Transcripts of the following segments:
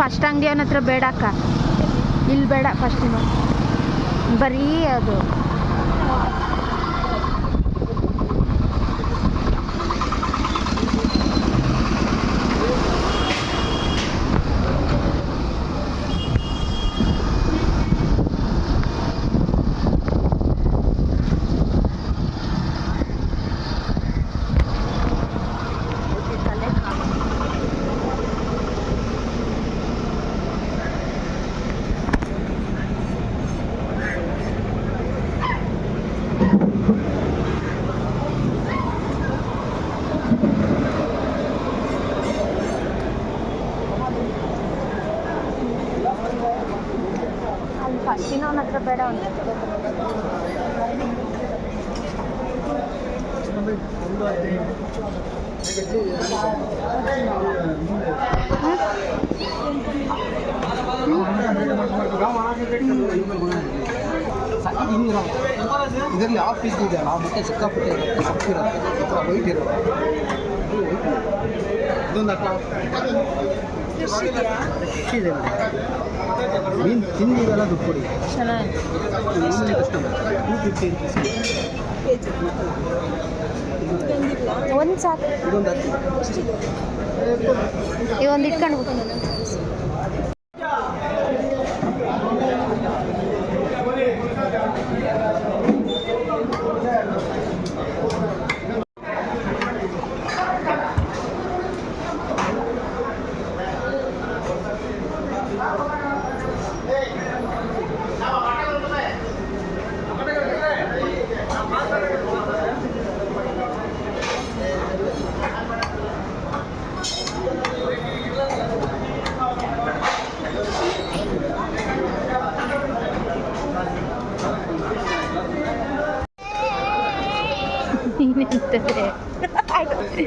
First ಅಂಗಡಿ ಅವನ ಹತ್ರ ಬೇಡ ಅಕ್ಕ ಇಲ್ಲಿ ಬೇಡ ಫಸ್ಟ್ ಬರೀ ಅದು ಅಲ್ಲಿ ಫಸ್ಟಿನ ಅವನ ಹತ್ರ ಬೇಡ ಅವನ ಇದರಲ್ಲಿ ಆಫೀಸ್ ಇದೆ ಅಲ್ಲ ಮತ್ತೆ ಸಿಕ್ಕಾಪಟ್ಟೆ ಇರುತ್ತೆ ಸೊಪ್ಪಿರುತ್ತೆ ಸ್ವಲ್ಪ ವೈಟ್ ಇರುತ್ತೆ ಇದೊಂದು ಅಕ್ಕ ಫ್ರೆಶ್ ಇದೆ ಮೀನು ತಿಂದಿಗೆಲ್ಲ ದುಡ್ಡು ಕೊಡಿ ಚೆನ್ನಾಗಿ ಕಸ್ಟಮರ್ ಟೂ ಫಿಫ್ಟಿ ರುಪೀಸ್ ಒಂದು ಸಾಕು ಇದೊಂದು ಹತ್ತು ಈ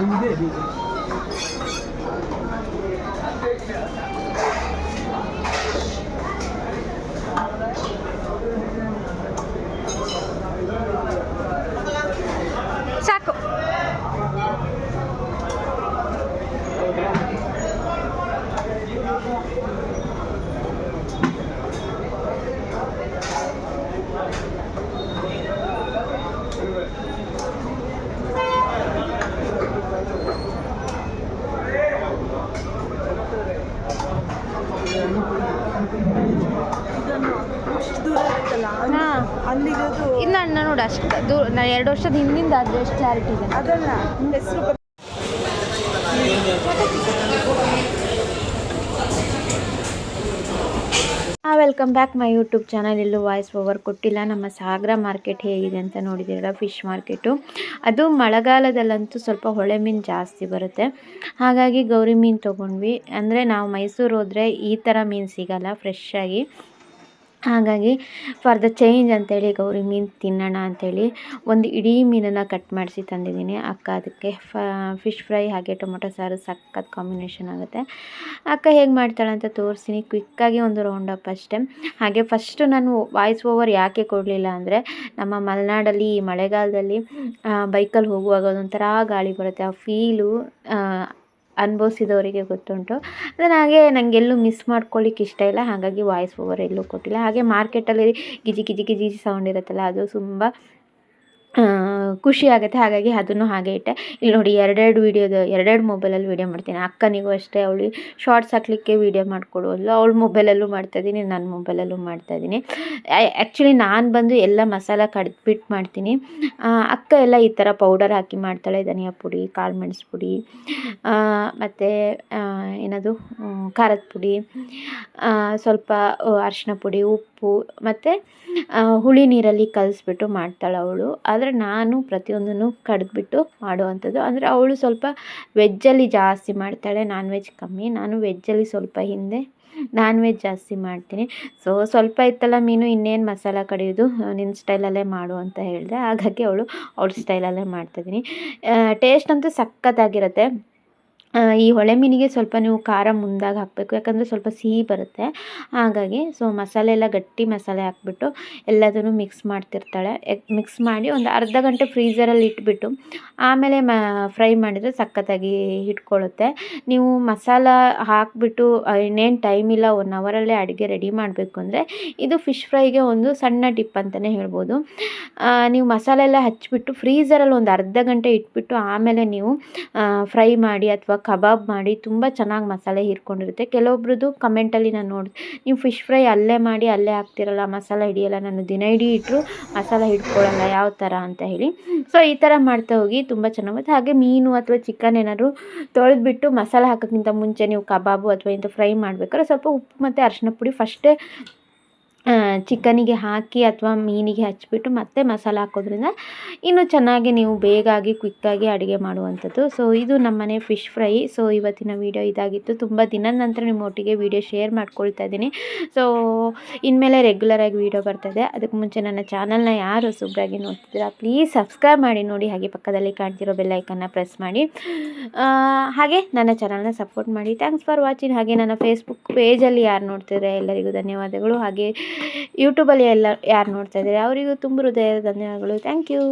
ನಿಂತದೆ ಸಾಕು ಅಷ್ಟು ದೂರ ಇರುತ್ತಲ್ಲ ಹಾ. ಅಲ್ಲಿರೋದು ಇದು ನಾನು ನೋಡು ದೂರ ಎರಡು ವರ್ಷದ ಹಿಂದಿಂದ ಅದು ಎಷ್ಟು ಕ್ಲಾರಿಟಿ ಇದೆ. ಅದಲ್ಲ ಹೆಸರು welcome back my YouTube channel ಎಲ್ಲೂ ವಾಯ್ಸ್ ಓವರ್ ಕೊಟ್ಟಿಲ್ಲ. ನಮ್ಮ ಸಾಗರ ಮಾರ್ಕೆಟ್ ಹೇಗಿದೆ ಅಂತ ನೋಡಿದ್ದೀರಲ್ಲ ಫಿಶ್ ಮಾರ್ಕೆಟು ಅದು ಮಳೆಗಾಲದಲ್ಲಂತೂ ಸ್ವಲ್ಪ ಹೊಳೆ ಮೀನು ಜಾಸ್ತಿ ಬರುತ್ತೆ. ಹಾಗಾಗಿ ಗೌರಿ ಮೀನು ತೊಗೊಂಡ್ವಿ. ಅಂದರೆ ನಾವು ಮೈಸೂರು ಹೋದರೆ ಈ ಥರ ಮೀನು ಸಿಗಲ್ಲ ಫ್ರೆಶ್ ಆಗಿ. ಹಾಗಾಗಿ ಫಾರ್ ದ ಚೇಂಜ್ ಅಂತೇಳಿ, ಗೌರಿ ಮೀನು ತಿನ್ನೋಣ ಅಂತೇಳಿ, ಒಂದು ಇಡೀ ಮೀನನ್ನು ಕಟ್ ಮಾಡಿಸಿ ತಂದಿದ್ದೀನಿ. ಅಕ್ಕ ಅದಕ್ಕೆ ಫಿಶ್ ಫ್ರೈ ಹಾಗೆ ಟೊಮೊಟೊ ಸಾರು ಸಖತ್ ಕಾಂಬಿನೇಷನ್ ಆಗುತ್ತೆ. ಅಕ್ಕ ಹೇಗೆ ಮಾಡ್ತಾಳೆ ಅಂತ ತೋರಿಸ್ತೀನಿ. ಕ್ವಿಕ್ಕಾಗಿ ಒಂದು ರೌಂಡ್ ಅಪ್ ಅಷ್ಟೇ. ಹಾಗೆ ಫಸ್ಟು ನಾನು ವಾಯ್ಸ್ ಓವರ್ ಯಾಕೆ ಕೊಡಲಿಲ್ಲ ಅಂದರೆ, ನಮ್ಮ ಮಲೆನಾಡಲ್ಲಿ ಈ ಮಳೆಗಾಲದಲ್ಲಿ ಬೈಕಲ್ಲಿ ಹೋಗುವಾಗ ಅದೊಂಥರ ಗಾಳಿ ಬರುತ್ತೆ. ಆ ಫೀಲು ಅನುಭವಿಸಿದವರಿಗೆ ಗೊತ್ತುಂಟು. ಅದನ್ನು ಹಾಗೆ ನನಗೆಲ್ಲೂ ಮಿಸ್ ಮಾಡ್ಕೊಳ್ಳಿಕ್ಕೆ ಇಷ್ಟ ಇಲ್ಲ. ಹಾಗಾಗಿ ವಾಯ್ಸ್ ಓವರ್ ಎಲ್ಲೂ ಕೊಟ್ಟಿಲ್ಲ. ಹಾಗೆ ಮಾರ್ಕೆಟಲ್ಲಿ ಗಿಜಿ ಗಿಜಿ ಗಿಜಿ ಸೌಂಡ್ ಇರುತ್ತಲ್ಲ, ಅದು ತುಂಬ ಖುಷಿ ಆಗುತ್ತೆ, ಹಾಗಾಗಿ ಅದನ್ನು ಹಾಗೆ ಇಟ್ಟೆ. ಇಲ್ಲಿ ನೋಡಿ ಎರಡೆರಡು ವೀಡಿಯೋದು ಎರಡೆರಡು ಮೊಬೈಲಲ್ಲಿ ವೀಡಿಯೋ ಮಾಡ್ತೀನಿ. ಅಕ್ಕನಿಗೂ ಅಷ್ಟೇ, ಅವಳು ಶಾರ್ಟ್ಸ್ ಹಾಕ್ಲಿಕ್ಕೆ ವೀಡಿಯೋ ಮಾಡಿಕೊಡುವಲ್ಲ ಅವಳ ಮೊಬೈಲಲ್ಲೂ ಮಾಡ್ತಾಯಿದ್ದೀನಿ ನನ್ನ ಮೊಬೈಲಲ್ಲೂ ಮಾಡ್ತಾಯಿದ್ದೀನಿ ಆ್ಯಕ್ಚುಲಿ ನಾನು ಬಂದು ಎಲ್ಲ ಮಸಾಲ ಕಡ್ದ್ಬಿಟ್ಟು ಮಾಡ್ತೀನಿ. ಅಕ್ಕ ಎಲ್ಲ ಈ ಥರ ಪೌಡರ್ ಹಾಕಿ ಮಾಡ್ತಾಳೆ. ಧನಿಯಾ ಪುಡಿ, ಕಾಳು ಮೆಣಸು ಪುಡಿ ಮತ್ತು ಏನದು ಖಾರದ ಪುಡಿ ಸ್ವಲ್ಪ ಅರಿಶಿನ ಪುಡಿ, ಉಪ್ಪು, ಮತ್ತು ಹುಳಿ ನೀರಲ್ಲಿ ಕಲಿಸ್ಬಿಟ್ಟು ಮಾಡ್ತಾಳೆ ಅವಳು. ಆದರೆ ನಾನು ಪ್ರತಿಯೊಂದನ್ನು ಕಡ್ದುಬಿಟ್ಟು ಮಾಡುವಂಥದ್ದು. ಅಂದರೆ ಅವಳು ಸ್ವಲ್ಪ ವೆಜ್ಜಲ್ಲಿ ಜಾಸ್ತಿ ಮಾಡ್ತಾಳೆ ನಾನ್ ವೆಜ್ ಕಮ್ಮಿ. ನಾನು ವೆಜ್ಜಲ್ಲಿ ಸ್ವಲ್ಪ ಹಿಂದೆ ನಾನ್ ವೆಜ್ ಜಾಸ್ತಿ ಮಾಡ್ತೀನಿ. ಸೊ ಸ್ವಲ್ಪ ಇತ್ತಲ್ಲ ಮೀನು, ಇನ್ನೇನು ಮಸಾಲ ಕಡಿಯೋದು ನಿನ್ನ ಸ್ಟೈಲಲ್ಲೇ ಮಾಡು ಅಂತ ಹೇಳಿದೆ. ಹಾಗಾಗಿ ಅವಳು ಅವಳ ಸ್ಟೈಲಲ್ಲೇ ಮಾಡ್ತಾಯಿದ್ದೀನಿ ಟೇಸ್ಟ್ ಅಂತೂ ಸಖತ್ತಾಗಿರುತ್ತೆ. ಈ ಹೊಳೆ ಮೀನಿಗೆ ಸ್ವಲ್ಪ ನೀವು ಖಾರ ಮುಂದಾಗಿ ಹಾಕಬೇಕು, ಯಾಕಂದರೆ ಸ್ವಲ್ಪ ಸಿಹಿ ಬರುತ್ತೆ. ಹಾಗಾಗಿ ಸೊ ಮಸಾಲೆ ಎಲ್ಲ ಗಟ್ಟಿ ಮಸಾಲೆ ಹಾಕ್ಬಿಟ್ಟು ಎಲ್ಲದನ್ನು ಮಿಕ್ಸ್ ಮಾಡ್ತಿರ್ತಾಳೆ. ಮಿಕ್ಸ್ ಮಾಡಿ ಒಂದು ಅರ್ಧ ಗಂಟೆ ಫ್ರೀಝರಲ್ಲಿ ಇಟ್ಬಿಟ್ಟು ಆಮೇಲೆ ಮ ಫ್ರೈ ಮಾಡಿದರೆ ಸಖತ್ತಾಗಿ ಇಟ್ಕೊಳ್ಳುತ್ತೆ ನೀವು ಮಸಾಲ ಹಾಕಿಬಿಟ್ಟು ಇನ್ನೇನು ಟೈಮ್ ಇಲ್ಲ ಒನ್ ಅವರಲ್ಲೇ ಅಡುಗೆ ರೆಡಿ ಮಾಡಬೇಕು ಅಂದರೆ ಇದು ಫಿಶ್ ಫ್ರೈಗೆ ಒಂದು ಸಣ್ಣ ಟಿಪ್ ಅಂತಲೇ ಹೇಳ್ಬೋದು. ನೀವು ಮಸಾಲೆ ಎಲ್ಲ ಹಚ್ಚಿಬಿಟ್ಟು ಫ್ರೀಝರಲ್ಲಿ ಒಂದು ಅರ್ಧ ಗಂಟೆ ಇಟ್ಬಿಟ್ಟು ಆಮೇಲೆ ನೀವು ಫ್ರೈ ಮಾಡಿ ಅಥವಾ ಕಬಾಬ್ ಮಾಡಿ ತುಂಬ ಚೆನ್ನಾಗಿ ಮಸಾಲೆ ಹೀರ್ಕೊಂಡಿರುತ್ತೆ. ಕೆಲವೊಬ್ರದ್ದು ಕಮೆಂಟಲ್ಲಿ ನಾನು ನೋಡಿ, ನೀವು ಫಿಶ್ ಫ್ರೈ ಅಲ್ಲೇ ಮಾಡಿ ಅಲ್ಲೇ ಹಾಕ್ತಿರಲ್ಲ, ಮಸಾಲೆ ಹಿಡಿಯಲ್ಲ, ನಾನು ದಿನ ಇಡೀ ಇಟ್ಟರು ಮಸಾಲೆ ಹಿಡ್ಕೊಳ್ಳಲ್ಲ ಯಾವ ಥರ ಅಂತ ಹೇಳಿ. ಸೊ ಈ ಥರ ಮಾಡ್ತಾ ಹೋಗಿ ತುಂಬ ಚೆನ್ನಾಗುತ್ತೆ ಹಾಗೆ ಮೀನು ಅಥವಾ ಚಿಕನ್ ಏನಾದರೂ ತೊಳೆದ್ಬಿಟ್ಟು ಮಸಾಲೆ ಹಾಕೋಕ್ಕಿಂತ ಮುಂಚೆ ನೀವು ಕಬಾಬು ಅಥವಾ ಇಂಥ ಫ್ರೈ ಮಾಡಬೇಕಾದ್ರೆ ಸ್ವಲ್ಪ ಉಪ್ಪು ಮತ್ತು ಅರಿಶಿನ ಪುಡಿ ಫಸ್ಟೇ ಚಿಕನಿಗೆ ಹಾಕಿ ಅಥವಾ ಮೀನಿಗೆ ಹಚ್ಚಿಬಿಟ್ಟು ಮತ್ತೆ ಮಸಾಲ ಹಾಕೋದ್ರಿಂದ ಇನ್ನೂ ಚೆನ್ನಾಗಿ ನೀವು ಬೇಗಾಗಿ ಕ್ವಿಕ್ಕಾಗಿ ಅಡುಗೆ ಮಾಡುವಂಥದ್ದು. ಸೊ ಇದು ನಮ್ಮನೆ ಫಿಶ್ ಫ್ರೈ ಸೊ ಇವತ್ತಿನ ವೀಡಿಯೋ ಇದಾಗಿತ್ತು. ತುಂಬ ದಿನದ ನಂತರ ನಿಮ್ಮ ಒಟ್ಟಿಗೆ ವೀಡಿಯೋ ಶೇರ್ ಮಾಡ್ಕೊಳ್ತಾ ಇದ್ದೀನಿ. ಸೊ ಇನ್ಮೇಲೆ ರೆಗ್ಯುಲರಾಗಿ ವೀಡಿಯೋ ಬರ್ತದೆ ಅದಕ್ಕೆ ಮುಂಚೆ ನನ್ನ ಚಾನಲ್ನ ಯಾರು ಸುಬ್ರಾಗಿ ನೋಡ್ತಿದ್ದೀರಾ ಪ್ಲೀಸ್ ಸಬ್ಸ್ಕ್ರೈಬ್ ಮಾಡಿ. ನೋಡಿ, ಹಾಗೆ ಪಕ್ಕದಲ್ಲಿ ಕಾಣ್ತಿರೋ ಬೆಲ್ಲೈಕನ್ನ ಪ್ರೆಸ್ ಮಾಡಿ. ಹಾಗೆ ನನ್ನ ಚಾನಲ್ನ ಸಪೋರ್ಟ್ ಮಾಡಿ. ಥ್ಯಾಂಕ್ಸ್ ಫಾರ್ ವಾಚಿಂಗ್ ಹಾಗೆ ನನ್ನ ಫೇಸ್ಬುಕ್ ಪೇಜಲ್ಲಿ ಯಾರು ನೋಡ್ತಿದ್ರೆ ಎಲ್ಲರಿಗೂ ಧನ್ಯವಾದಗಳು. ಹಾಗೆ ಯೂಟ್ಯೂಬಲ್ಲಿ ಎಲ್ಲ ಯಾರು ನೋಡ್ತಾ ಇದ್ದಾರೆ ಅವರಿಗೂ ತುಂಬ ಹೃದಯದ ಧನ್ಯವಾದಗಳು. Thank you